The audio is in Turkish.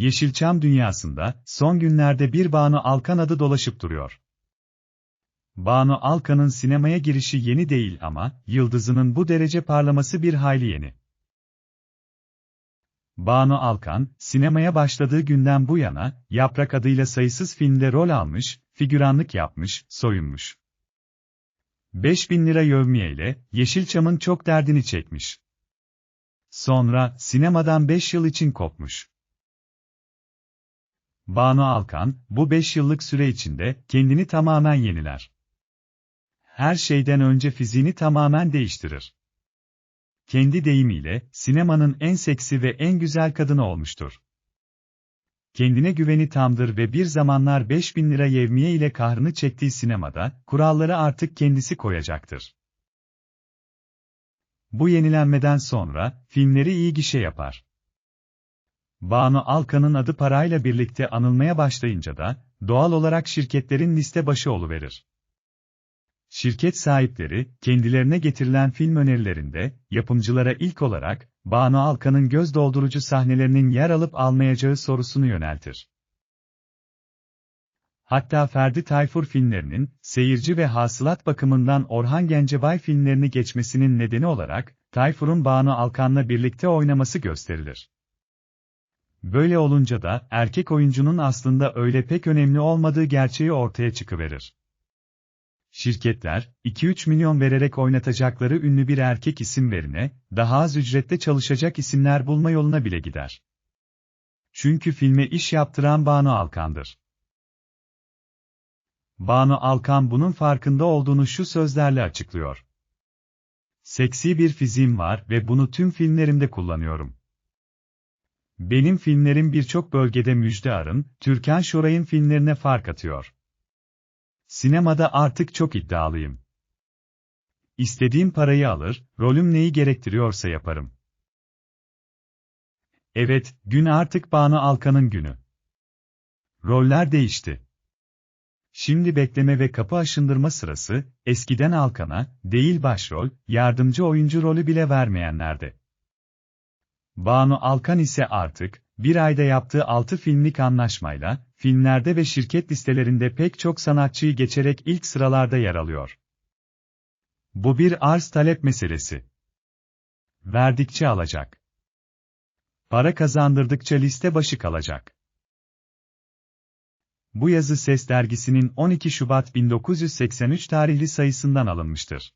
Yeşilçam dünyasında, son günlerde bir Banu Alkan adı dolaşıp duruyor. Banu Alkan'ın sinemaya girişi yeni değil ama, yıldızının bu derece parlaması bir hayli yeni. Banu Alkan, sinemaya başladığı günden bu yana, Yaprak adıyla sayısız filmde rol almış, figüranlık yapmış, soyunmuş. 5000 lira yövmiyeyle, Yeşilçam'ın çok derdini çekmiş. Sonra, sinemadan 5 yıl için kopmuş. Banu Alkan, bu 5 yıllık süre içinde, kendini tamamen yeniler. Her şeyden önce fiziğini tamamen değiştirir. Kendi deyimiyle, sinemanın en seksi ve en güzel kadını olmuştur. Kendine güveni tamdır ve bir zamanlar 5000 lira yevmiye ile kahrını çektiği sinemada, kuralları artık kendisi koyacaktır. Bu yenilenmeden sonra, filmleri iyi gişe yapar. Banu Alkan'ın adı parayla birlikte anılmaya başlayınca da, doğal olarak şirketlerin liste başı oluverir. Şirket sahipleri, kendilerine getirilen film önerilerinde, yapımcılara ilk olarak, Banu Alkan'ın göz doldurucu sahnelerinin yer alıp almayacağı sorusunu yöneltir. Hatta Ferdi Tayfur filmlerinin, seyirci ve hasılat bakımından Orhan Gencebay filmlerini geçmesinin nedeni olarak, Tayfur'un Banu Alkan'la birlikte oynaması gösterilir. Böyle olunca da, erkek oyuncunun aslında öyle pek önemli olmadığı gerçeği ortaya çıkıverir. Şirketler, 2-3 milyon vererek oynatacakları ünlü bir erkek isim verine, daha az ücrette çalışacak isimler bulma yoluna bile gider. Çünkü filme iş yaptıran Banu Alkan'dır. Banu Alkan bunun farkında olduğunu şu sözlerle açıklıyor. Seksi bir fiziğim var ve bunu tüm filmlerimde kullanıyorum. Benim filmlerim birçok bölgede Müjde Arın, Türkan Şoray'ın filmlerine fark atıyor. Sinemada artık çok iddialıyım. İstediğim parayı alır, rolüm neyi gerektiriyorsa yaparım. Evet, gün artık Banu Alkan'ın günü. Roller değişti. Şimdi bekleme ve kapı aşındırma sırası, eskiden Alkan'a, değil başrol, yardımcı oyuncu rolü bile vermeyenlerde. Banu Alkan ise artık, bir ayda yaptığı 6 filmlik anlaşmayla, filmlerde ve şirket listelerinde pek çok sanatçıyı geçerek ilk sıralarda yer alıyor. Bu bir arz-talep meselesi. Verdikçe alacak. Para kazandırdıkça liste başı kalacak. Bu yazı Ses dergisinin 12 Şubat 1983 tarihli sayısından alınmıştır.